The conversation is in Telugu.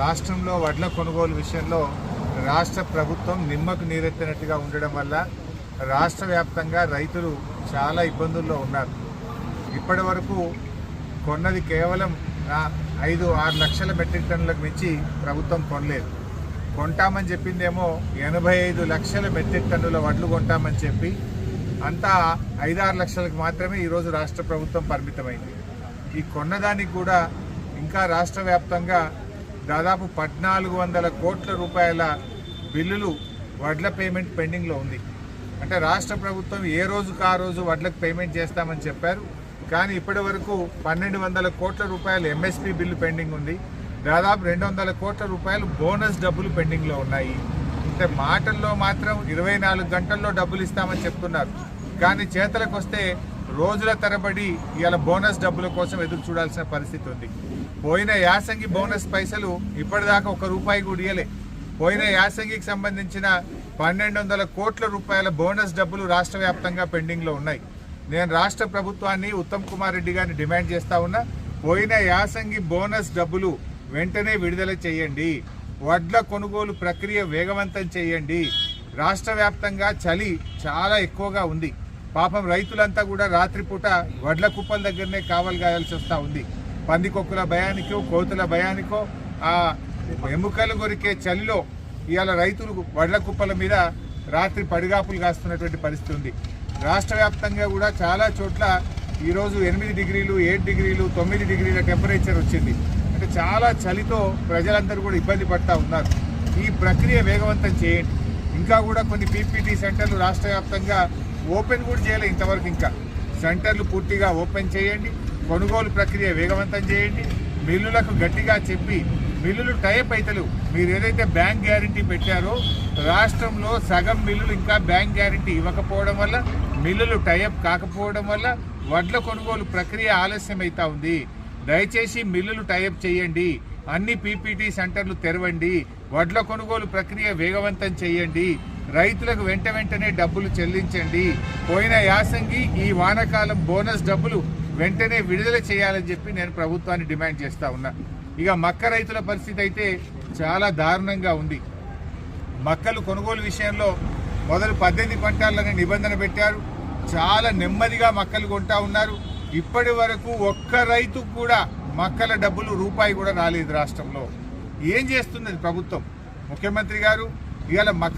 రాష్ట్రంలో వడ్ల కొనుగోలు విషయంలో రాష్ట్ర ప్రభుత్వం నిమ్మకు నీరెత్తినట్టుగా ఉండడం వల్ల రాష్ట్ర వ్యాప్తంగా రైతులు చాలా ఇబ్బందుల్లో ఉన్నారు. ఇప్పటి వరకు కొన్నది కేవలం ఐదు ఆరు లక్షల మెట్రిక్ టన్నులకు మించి ప్రభుత్వం కొనలేదు. కొంటామని చెప్పిందేమో ఎనభై ఐదు లక్షల మెట్రిక్ టన్నుల వడ్లు కొంటామని చెప్పి అంతా ఐదారు లక్షలకు మాత్రమే ఈరోజు రాష్ట్ర ప్రభుత్వం పరిమితమైంది. ఈ కొన్నదానికి కూడా ఇంకా రాష్ట్ర వ్యాప్తంగా దాదాపు పద్నాలుగు వందల కోట్ల రూపాయల బిల్లులు వడ్ల పేమెంట్ పెండింగ్లో ఉంది. అంటే రాష్ట్ర ప్రభుత్వం ఏ రోజుకు ఆ రోజు వడ్లకు పేమెంట్ చేస్తామని చెప్పారు. కానీ ఇప్పటి వరకు పన్నెండు వందల కోట్ల రూపాయలు ఎంఎస్పి బిల్లు పెండింగ్ ఉంది. దాదాపు రెండు వందల కోట్ల రూపాయలు బోనస్ డబ్బులు పెండింగ్లో ఉన్నాయి. అంటే మాటల్లో మాత్రం ఇరవై నాలుగు గంటల్లో డబ్బులు ఇస్తామని చెప్తున్నారు. కానీ చేతలకు వస్తే రోజుల తరబడి ఇవాళ బోనస్ డబ్బుల కోసం ఎదురు చూడాల్సిన పరిస్థితి ఉంది. పోయిన యాసంగి బోనస్ పైసలు ఇప్పటిదాకా ఒక రూపాయి కూడా ఇయ్యలే. పోయిన యాసంగికి సంబంధించిన పన్నెండు వందల కోట్ల రూపాయల బోనస్ డబ్బులు రాష్ట్ర వ్యాప్తంగా పెండింగ్లో ఉన్నాయి. నేను రాష్ట్ర ప్రభుత్వాన్ని ఉత్తమ్ కుమార్ రెడ్డి గారిని డిమాండ్ చేస్తా ఉన్నా పోయిన యాసంగి బోనస్ డబ్బులు వెంటనే విడుదల చేయండి. వడ్ల కొనుగోలు ప్రక్రియ వేగవంతం చేయండి. రాష్ట్ర చలి చాలా ఎక్కువగా ఉంది. పాపం రైతులంతా కూడా రాత్రిపూట వడ్ల కుప్పల దగ్గరనే కావలు గాయాల్సి వస్తూ ఉంది. పందికొక్కుల భయానికో కోతుల భయానికో ఆ ఎముకలు కొరికే చలిలో ఇవాళ రైతులు వడ్ల కుప్పల మీద రాత్రి పడిగాపులు కాస్తున్నటువంటి పరిస్థితి ఉంది. రాష్ట్ర వ్యాప్తంగా కూడా చాలా చోట్ల ఈరోజు ఎనిమిది డిగ్రీలు ఏడు డిగ్రీలు తొమ్మిది డిగ్రీల టెంపరేచర్ వచ్చింది. అంటే చాలా చలితో ప్రజలందరూ కూడా ఇబ్బంది పడతా ఉన్నారు. ఈ ప్రక్రియ వేగవంతం చేయండి. ఇంకా కూడా కొన్ని పీపీటీ సెంటర్లు రాష్ట్ర వ్యాప్తంగా ఓపెన్ కూడా చేయలేదు ఇంతవరకు ఇంకా. సెంటర్లు పూర్తిగా ఓపెన్ చేయండి కొనుగోలు ప్రక్రియ వేగవంతం చేయండి మిల్లులకు గట్టిగా చెప్పి మిల్లులు టైప్ అవుతలేవు మీరు ఏదైతే బ్యాంక్ గ్యారంటీ పెట్టారో రాష్ట్రంలో సగం మిల్లులు ఇంకా బ్యాంక్ గ్యారంటీ ఇవ్వకపోవడం వల్ల మిల్లులు టైప్ కాకపోవడం వల్ల వడ్ల కొనుగోలు ప్రక్రియ ఆలస్యం అవుతా ఉంది. దయచేసి మిల్లులు టైప్ చేయండి అన్ని పీపీటీ సెంటర్లు తెరవండి వడ్ల కొనుగోలు ప్రక్రియ వేగవంతం చేయండి రైతులకు వెంట వెంటనే డబ్బులు చెల్లించండి. పోయిన యాసంగి ఈ వానకాలం బోనస్ డబ్బులు వెంటనే విడుదల చేయాలని చెప్పి నేను ప్రభుత్వాన్ని డిమాండ్ చేస్తా ఉన్నా. ఇక మక్క రైతుల పరిస్థితి అయితే చాలా దారుణంగా ఉంది. మక్కలు కొనుగోలు విషయంలో మొదలు పద్దెనిమిది పంటాలనే నిబంధన పెట్టారు. చాలా నెమ్మదిగా మక్కలు కొంటా ఉన్నారు. ఇప్పటి వరకు ఒక్క రైతు కూడా మక్కల డబ్బులు రూపాయి కూడా రాలేదు రాష్ట్రంలో. ఏం చేస్తున్నది ప్రభుత్వం? ముఖ్యమంత్రి గారు ఇవాళ మక్క